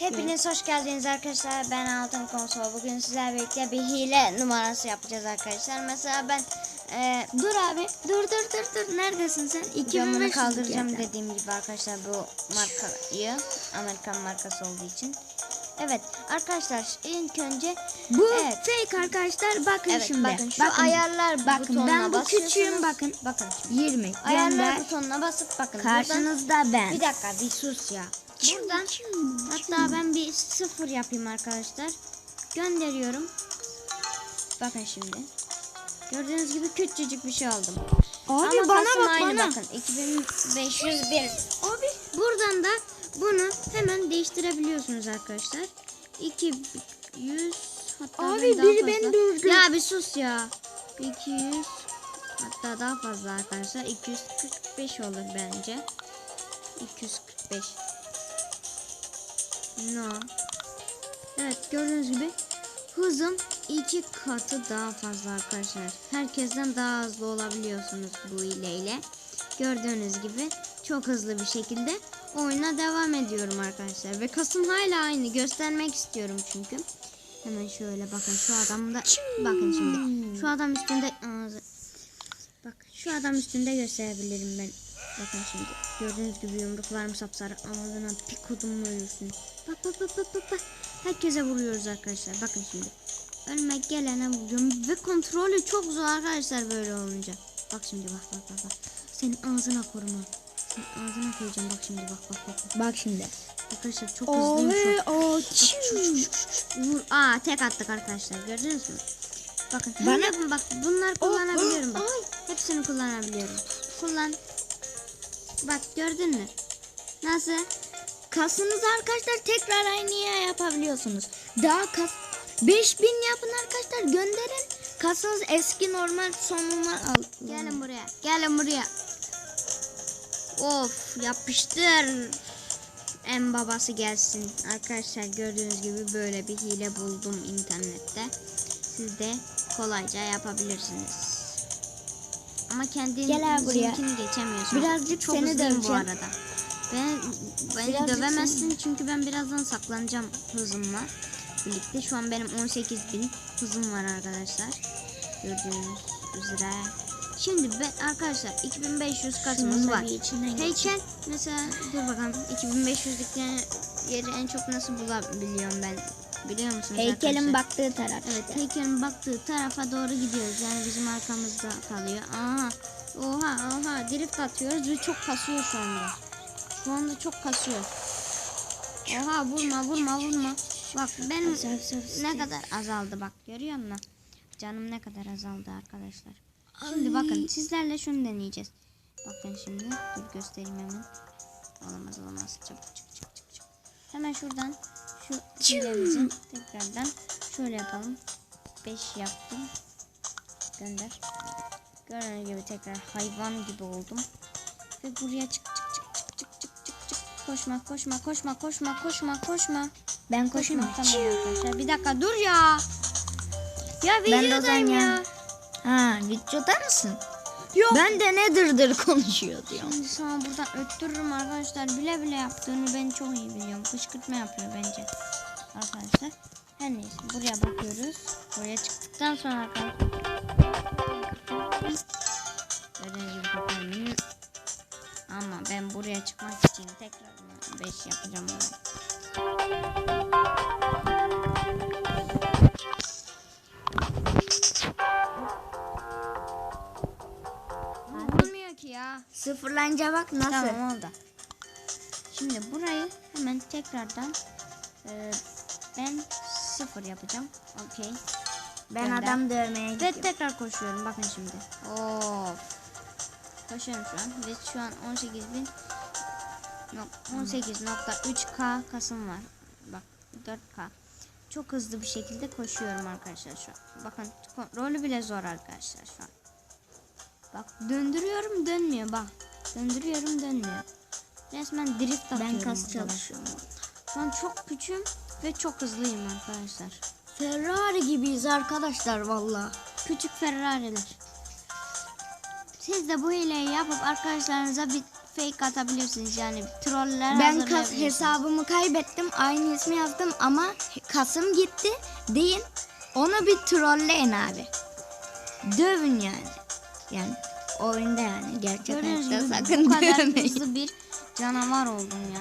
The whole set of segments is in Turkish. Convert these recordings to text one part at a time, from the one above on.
Hepiniz hoş geldiniz arkadaşlar. Ben Altın Konsol. Bugün sizlerle birlikte bir hile numarası yapacağız arkadaşlar. Mesela ben e, Dur abi. Dur dur dur dur. Neredesin sen? camını 2500 kaldıracağım yerden. dediğim gibi arkadaşlar bu markayı Amerikan markası olduğu için. Evet arkadaşlar ilk önce Bu Evet. fake arkadaşlar. Bakın evet şimdi. bakın şu ayarlar bakın, butonuna ben bu küçüğüm, bakın. Bakın şimdi. 20. Ayarlar Gönder. butonuna basıp bakın. buradan- Karşınızda ben. Bir dakika bir sus ya. Buradan hatta ben bir sıfır yapayım arkadaşlar. Gönderiyorum. Bakın şimdi. Gördüğünüz gibi küçücük bir şey aldım. Abi Ama bana bak aynı bana. bakın. 2501. Abi. Buradan da bunu hemen değiştirebiliyorsunuz arkadaşlar. 200 hatta Abi ben daha biri fazla. beni dövdü. Ya bir sus ya. 200 hatta daha fazla arkadaşlar. 245 olur bence. 245. No. Evet gördüğünüz gibi hızım iki katı daha fazla arkadaşlar. Herkesten daha hızlı olabiliyorsunuz bu hileyle. Gördüğünüz gibi çok hızlı bir şekilde oyuna devam ediyorum arkadaşlar. Ve kasım hala aynı göstermek istiyorum çünkü. Hemen şöyle bakın şu adam da bakın şimdi. Şu adam üstünde. Bak şu adam üstünde gösterebilirim ben. Bakın şimdi. Gördüğünüz gibi yumruklarım sapsarı. Ağzına bir kodumla ölürsün. Bak bak bak bak bak bak. Herkese vuruyoruz arkadaşlar. Bakın şimdi. Ölme gelene vuruyorum. Ve kontrolü çok zor arkadaşlar böyle olunca. Bak şimdi bak bak bak. bak. Senin ağzına koruma. Senin ağzına koyacağım bak şimdi bak bak bak. bak. Şimdi. Arkadaşlar çok hızlıyım şu an. Vur. Aa tek attık arkadaşlar. Gördünüz mü? Bakın. Bana- bak bunlar kullanabiliyorum bak. Hepsini kullanabiliyorum. Kullan. Bak gördün mü? Nasıl? Kasınızı arkadaşlar tekrar aynıya yapabiliyorsunuz. Daha kas 5000 yapın arkadaşlar gönderin. Kasınız eski normal sonuna al. Gelin buraya. Gelin buraya. Of yapıştır. En babası gelsin. Arkadaşlar gördüğünüz gibi böyle bir hile buldum internette. Siz de kolayca yapabilirsiniz. Ama kendi Gel buraya. zinkini geçemiyorsunuz. Birazcık Çok seni hızlıyım bu döveceğim. arada. Ben, beni Birazcık dövemezsin çünkü ben birazdan saklanacağım hızımla. Birlikte şu an benim 18.000 hızım var arkadaşlar. Gördüğünüz üzere. Şimdi ben arkadaşlar 2500 kasımız Şunun da var. Heykel mesela dur bakalım 2500'lük yeri en çok nasıl bulabiliyorum ben biliyor musunuz Heykelin arkadaşlar? baktığı taraf. Evet heykelin baktığı tarafa doğru gidiyoruz. Yani bizim arkamızda kalıyor. Aha. Oha oha drift atıyoruz ve çok kasıyor şu anda. Şu anda çok kasıyor. Oha vurma vurma vurma. Bak benim ne kadar azaldı bak görüyor musun? Canım ne kadar azaldı arkadaşlar. Şimdi bakın sizlerle şunu deneyeceğiz. Bakın şimdi dur göstereyim hemen. Olamaz olamaz çabuk çık çık çık çık. Hemen şuradan şu hilemizi tekrardan şöyle yapalım. 5 yaptım. Gönder. Gördüğünüz gibi tekrar hayvan gibi oldum. Ve buraya çık çık çık çık çık çık çık çık. Koşma koşma koşma koşma koşma koşma. Ben Koşma koşma. tamam arkadaşlar. Bir dakika dur ya. Ya videodayım ya. ya. Ha videoda mısın? Yok. Ben de ne dırdır konuşuyor diyorum. Şimdi sana buradan öttürürüm arkadaşlar. Bile bile yaptığını ben çok iyi biliyorum. Kışkırtma yapıyor bence. Arkadaşlar. Her neyse buraya bakıyoruz. Buraya çıktıktan sonra arkadaşlar. Ama ben buraya çıkmak için tekrar 5 yapacağım onu. Ya. Sıfırlanınca bak nasıl? Tamam oldu. Şimdi burayı hemen tekrardan e, ben sıfır yapacağım. Okey. Ben Gönder. adam dövmeye Ve gidiyorum. tekrar koşuyorum. Bakın şimdi. Of. Koşuyorum şu an. Ve şu an 18 bin 18.3K kasım var. Bak 4K. Çok hızlı bir şekilde koşuyorum arkadaşlar şu an. Bakın rolü bile zor arkadaşlar şu an. Bak döndürüyorum dönmüyor bak. Döndürüyorum dönmüyor. Resmen drift atıyorum. Ben kas çalışıyorum. An çok küçüğüm ve çok hızlıyım arkadaşlar. Ferrari gibiyiz arkadaşlar valla. Küçük Ferrari'ler. Siz de bu hileyi yapıp arkadaşlarınıza bir fake atabilirsiniz yani troller Ben kas hesabımı kaybettim. Aynı ismi yazdım ama kasım gitti. Deyin onu bir trolleyin abi. Dövün yani. Yani oyunda yani gerçek Gördüğünüz hayatta sakın bu kadar dövmeyin. hızlı bir canavar oldum ya.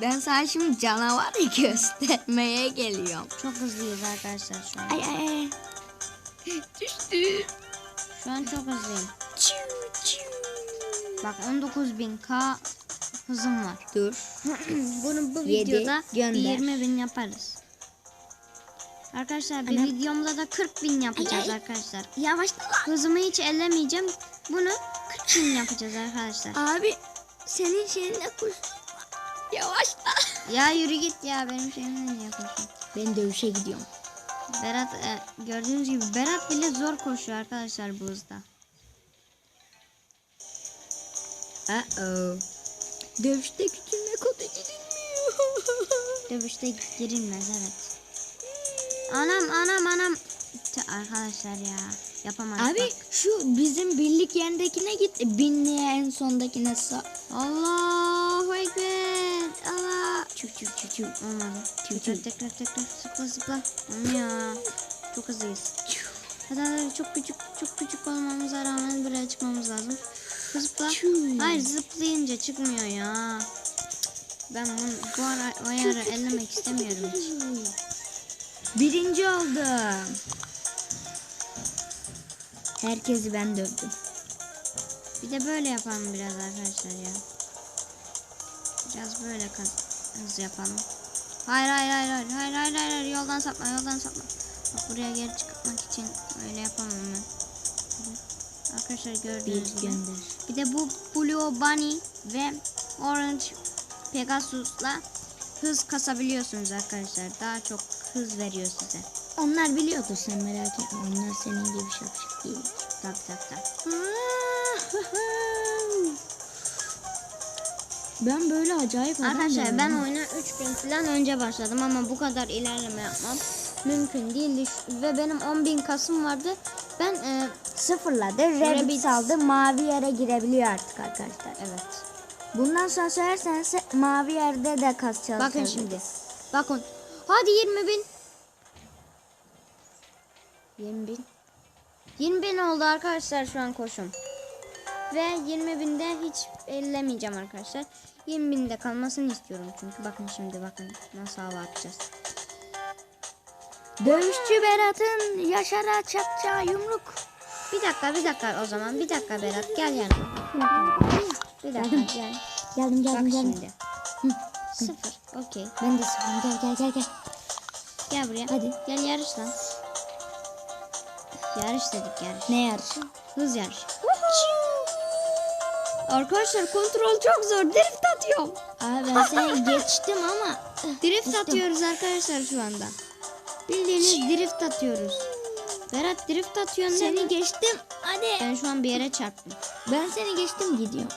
Ben sana şimdi canavarı göstermeye geliyorum. Çok hızlıyız arkadaşlar şu an. Ay ay ay. Düştü. Şu an çok hızlıyım. Çiu, çiu. Bak 19.000k hızım var. Dur. Bunu bu Yedi, videoda gönder. 20 bin yaparız. Arkadaşlar bir Anam. videomda da 40 bin yapacağız Ay, ay. arkadaşlar. Yavaşla lan. Hızımı hiç ellemeyeceğim. Bunu 40 bin yapacağız arkadaşlar. Abi senin şeyinle kuş. Yavaşla. Ya yürü git ya benim şeyimle niye koşuyorsun? Ben dövüşe gidiyorum. Berat e, gördüğünüz gibi Berat bile zor koşuyor arkadaşlar bu hızda. Uh-oh. Dövüşte küçülme kodu gidilmiyor. Dövüşte girilmez evet. Anam anam anam. Arkadaşlar ya yapamaz. Abi bak. şu bizim birlik yerindekine git. Binliğe en sondakine sağ. Allahu Ekber. Allah. Çuf çuf çuf çuf. Olmadı. Tekrar tüh. tekrar tekrar zıpla zıpla. Olmuyor. Çok hızlıyız. Hadi hadi çok küçük çok küçük olmamıza rağmen buraya çıkmamız lazım. Zıpla. Hayır zıplayınca çıkmıyor ya. Ben bunu, bu ara, ayarı ellemek istemiyorum hiç. Birinci oldum. Herkesi ben dövdüm. Bir de böyle yapalım biraz arkadaşlar ya. Biraz böyle hız yapalım. Hayır hayır hayır hayır hayır hayır hayır, hayır. yoldan sapma yoldan sapma. Bak buraya geri çıkmak için öyle yapamam ben. Arkadaşlar Bir gördüğünüz gibi. gönder. Bir de bu Blue Bunny ve Orange Pegasus'la hız kasabiliyorsunuz arkadaşlar. Daha çok hız veriyor size. Onlar biliyordur sen merak etme. Onlar senin gibi şapşik değil. Tak tak tak. Ben böyle acayip adam Arkadaşlar ben oyuna 3 gün falan önce başladım ama bu kadar ilerleme yapmam mümkün değildi. Ve benim 10.000 kasım vardı. Ben e, sıfırladı. Rabbit. Rabbit aldı. Mavi yere girebiliyor artık arkadaşlar. evet. Bundan sonra söylerseniz mavi yerde de kasacağız. Bakın şimdi. Bakın. Hadi 20 bin. 20 bin. 20 bin oldu arkadaşlar şu an koşum. Ve 20 binde hiç ellemeyeceğim arkadaşlar. 20 binde kalmasını istiyorum çünkü. Bakın şimdi bakın nasıl hava atacağız. Dövüşçü Berat'ın Yaşar'a çakacağı yumruk. Bir dakika bir dakika o zaman. Bir dakika Berat gel yanıma. Bir dakika gel. Geldim Bak geldim geldim. şimdi. Sıfır. Okey. Ben de sıfırım. Gel gel gel gel. Gel buraya. Hadi. Gel yarış lan. Yarış dedik yarış. Ne yarışı? Hız yarışı. Arkadaşlar kontrol çok zor. Drift atıyorum. Abi ben seni geçtim ama. Drift Geçtim. atıyoruz arkadaşlar şu anda. Bildiğiniz drift atıyoruz. Berat drift atıyorsun Seni geçtim. Hadi. Ben şu an bir yere çarptım. Ben seni geçtim gidiyorum.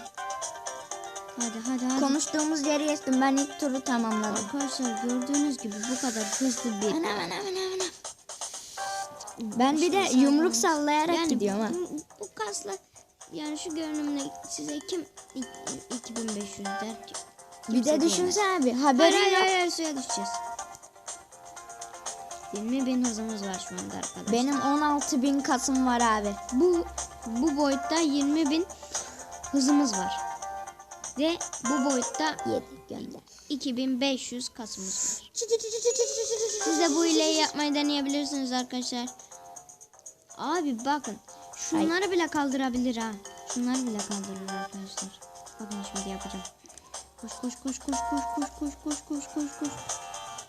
Hadi hadi hadi. Konuştuğumuz yeri geçtim. Ben ilk turu tamamladım. Arkadaşlar gördüğünüz gibi bu kadar hızlı bir. Anam anam anam anam. Ben bir de yumruk sallayarak Yani gidiyorum ha. bu, bu kasla yani şu görünümle size kim i- 2500 der ki? Bir de düşünsene abi Hayır haberin hayır yok. hayır suya düşeceğiz. 20 bin hızımız var şu anda arkadaşlar. Benim 16 bin kasım var abi. bu bu boyutta 20 bin hızımız var. Ve bu boyutta 7 gönder. 2500 kasımız var. Siz de bu hileyi yapmayı deneyebilirsiniz arkadaşlar. Abi bakın. Şunları bile kaldırabilir ha. Şunları bile kaldırır arkadaşlar. Bakın şimdi yapacağım. Koş koş koş koş koş koş koş koş koş koş koş.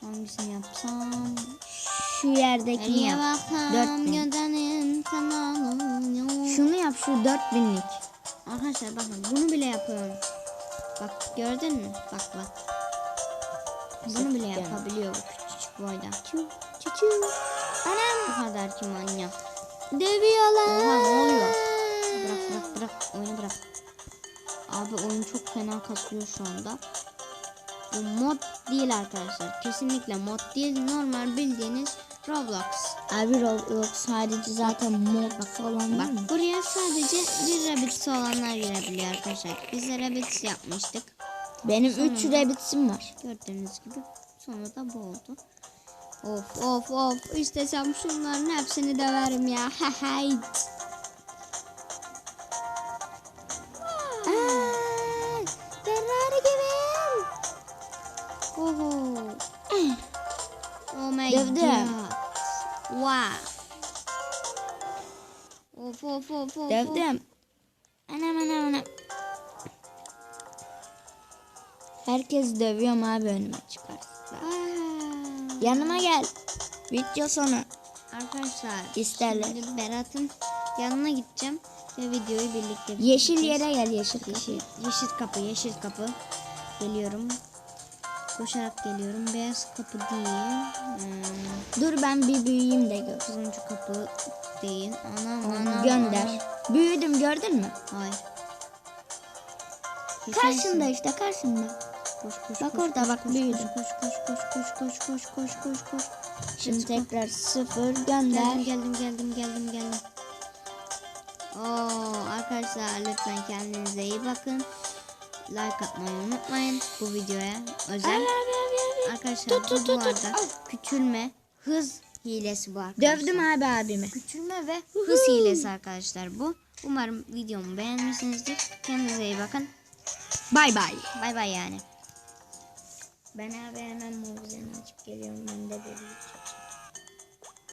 Hangisini yapsam? Şu yerdekini yap. baksam 4000. gödenin kanalı. Şunu yap şu 4000'lik. Arkadaşlar bakın bunu bile yapıyorum. Bak gördün mü? Bak bak. Bunu bile yapabiliyor bu küçücük boyda. Çuçu. Anam. Bu kadar ki manyak. Dövüyorlar. Oha ne oluyor? Bırak bırak bırak oyunu bırak. Abi oyun çok fena kasıyor şu anda. Bu mod değil arkadaşlar. Kesinlikle mod değil. Normal bildiğiniz Roblox. Abi Roblox sadece zaten mod falan? Bak buraya sadece bir Rabbids olanlar girebiliyor arkadaşlar. Biz de Rabbids yapmıştık. Benim 3 Rabbids'im var. Gördüğünüz gibi. Sonra da bu oldu. Of of of. İstesem şunların hepsini döverim ya. Hayt. Of of of. Dövdüm. Anam anam anam. Herkes dövüyorum abi önüme çıkarsa. Yanıma gel. Video sonu. Arkadaşlar. İsterler. Şimdi Berat'ın yanına gideceğim. Ve videoyu birlikte Yeşil yere gel yeşil. Yeşil, yeşil kapı, yeşil kapı. Geliyorum. Koşarak geliyorum. Beyaz kapı değil. Hmm, Dur ben bir büyüyeyim de gör. turuncu kapı değil. Anam anam. gönder. anam. Büyüdüm gördün mü? Hayır. Karşında işte karşında. Koş, koş, Bak koş, orada, koş, bak koş, büyüdü. Koş koş koş koş koş koş koş koş koş. Şimdi tekrar sıfır Geldim gönder. geldim geldim geldim geldim. Oo arkadaşlar lütfen kendinize iyi bakın. Like atmayı unutmayın bu videoya özel. Arkadaşlar Tut, tut, bu, arada küçülme hız hilesi bu arkadaşlar. Dövdüm abi abimi. Küçülme ve hız hilesi arkadaşlar bu. Umarım videomu beğenmişsinizdir. Kendinize iyi bakın. Bay bay. Bay bay yani. Ben abi hemen muvzeni açıp geliyorum ben de böyle.